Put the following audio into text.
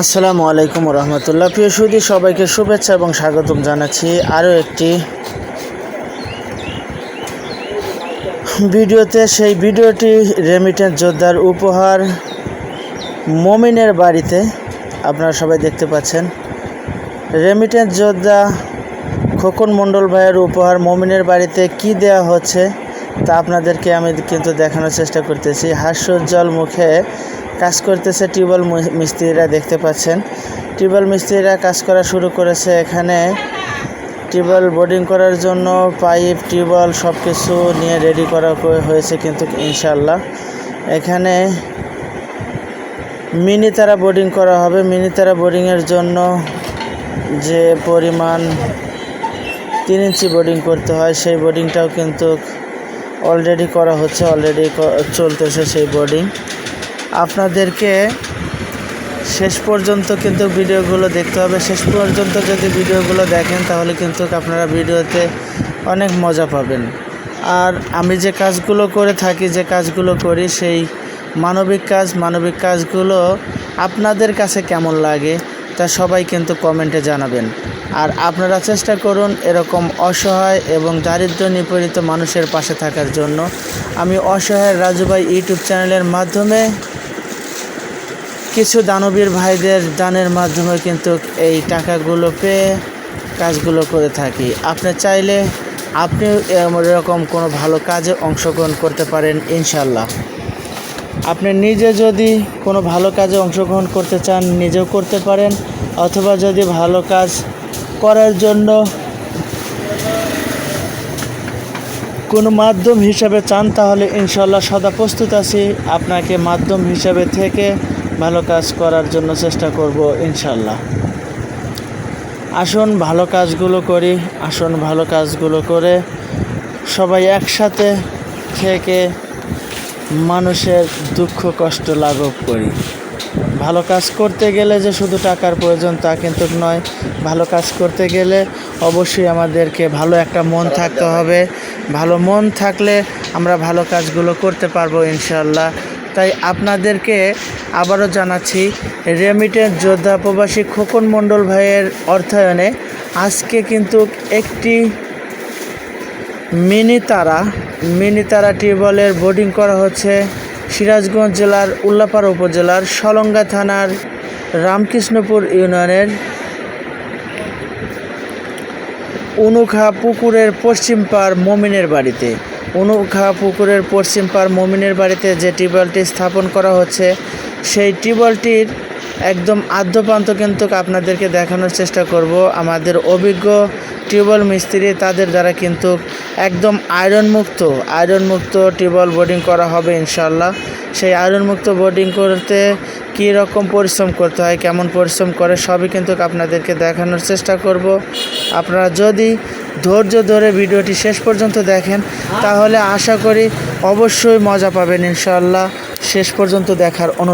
আসসালামু আলাইকুম রহমতুল্লাহ প্রিয় সুদী সবাইকে শুভেচ্ছা এবং স্বাগতম জানাচ্ছি আরও একটি ভিডিওতে। সেই ভিডিওটি রেমিটেন্স যোদ্ধার উপহার মমিনের বাড়িতে আপনারা সবাই দেখতে পাচ্ছেন। রেমিটেন্স যোদ্ধা খোকন মণ্ডল ভাইয়ের উপহার মমিনের বাড়িতে কি দেয়া হচ্ছে? তা আপনাদেরকে আমি কিন্তু দেখানোর চেষ্টা করতেছি। হাস্যোজ্জ্বল মুখে কাজ করতেছে টিউবওয়েল মিস্ত্রিরা দেখতে পাচ্ছেন। টিউবওয়েল মিস্ত্রিরা কাজ করা শুরু করেছে এখানে। টিউবওয়েল বোর্ডিং করার জন্য পাইপ, টিউবওয়েল সব কিছু নিয়ে রেডি করা হয়েছে কিন্তু ইনশাল্লাহ এখানে মিনি তারা বোর্ডিং করা হবে। মিনি তারা বোর্ডিংয়ের জন্য যে পরিমাণ তিন ইঞ্চি বোর্ডিং করতে হয়, সেই বোর্ডিংটাও কিন্তু অলরেডি করা হচ্ছে অলরেডি চলতেছে সেই বোর্ডিং আপনাদেরকে শেষ পর্যন্ত কিন্তু ভিডিওগুলো দেখতে হবে। শেষ পর্যন্ত যদি ভিডিওগুলো দেখেন, তাহলে কিন্তু আপনারা ভিডিওতে অনেক মজা পাবেন। আর আমি যে কাজগুলো করে থাকি, যে কাজগুলো করি, সেই মানবিক কাজ, মানবিক কাজগুলো আপনাদের কাছে কেমন লাগে? তা সবাই কিন্তু কমেন্টে জানাবেন। আর আপনারা চেষ্টা করুন এরকম অসহায় এবং দারিদ্র নিপীড়িত মানুষের পাশে থাকার জন্য। আমি অসহায় রাজুভাই ইউটিউব চ্যানেলের মাধ্যমে কিছু দানবীর ভাইদের দানের মাধ্যমে কিন্তু এই টাকাগুলো পেয়ে কাজগুলো করে থাকি। আপনি চাইলে আপনি এরকম কোনো ভালো কাজে অংশগ্রহণ করতে পারেন ইনশাল্লাহ আপনি নিজে যদি কোনো ভালো কাজে অংশগ্রহণ করতে চান, নিজেও করতে পারেন, অথবা যদি ভালো কাজ করার জন্য কোনো মাধ্যম হিসাবে চান, তাহলে ইনশাল্লাহ সদা প্রস্তুত আছি। আপনাকে মাধ্যম হিসাবে থেকে ভালো কাজ করার জন্য চেষ্টা করব ইনশাল্লাহ আসুন, ভালো কাজগুলো করি, আসুন, ভালো কাজগুলো করে সবাই একসাথে থেকে মানুষের দুঃখ, কষ্ট লাঘব করি। ভালো কাজ করতে গেলে যে শুধু টাকার প্রয়োজন তা কিন্তু নয়, ভালো কাজ করতে গেলে অবশ্যই আমাদেরকে ভালো একটা মন থাকতে হবে। ভালো মন থাকলে আমরা ভালো কাজগুলো করতে পারব ইনশাল্লাহ তাই আপনাদেরকে আবারও জানাচ্ছি, রেমিটেন্স যোদ্ধা প্রবাসী খোকন মণ্ডল ভাইয়ের অর্থায়নে আজকে কিন্তু একটি মিনি তারা মিনি তারা টিউবওয়েলের বোর্ডিং করা হচ্ছে সিরাজগঞ্জ জেলার উল্লাপাড়া উপজেলার সলঙ্গা থানার রামকৃষ্ণপুর ইউনিয়নের অনুখা পুকুরের পশ্চিম পার মমিনের বাড়িতে। অনুখা পুকুরের পশ্চিম পার মমিনের বাড়িতে যে টিউবওয়েলটি স্থাপন করা হচ্ছে, সেই টিউবওয়েলটির একদম আদ্যপ্রান্ত কিন্তু আপনাদেরকে দেখানোর চেষ্টা করব। আমাদের অভিজ্ঞ টিউবওয়েল মিস্ত্রি, তাদের দ্বারা কিন্তু একদম আয়রন মুক্ত আয়রন মুক্ত টিউবওয়েল বোর্ডিং করা হবে ইনশাল্লাহ সেই আয়রন মুক্ত বোর্ডিং করতে কী রকম পরিশ্রম করতে হয়, কেমন পরিশ্রম করে, সবই কিন্তু আপনাদেরকে দেখানোর চেষ্টা করব। আপনারা যদি ধৈর্য ধরে ভিডিওটি শেষ পর্যন্ত দেখেন, তাহলে আশা করি অবশ্যই মজা পাবেন ইনশাল্লাহ শেষ পর্যন্ত দেখার অনু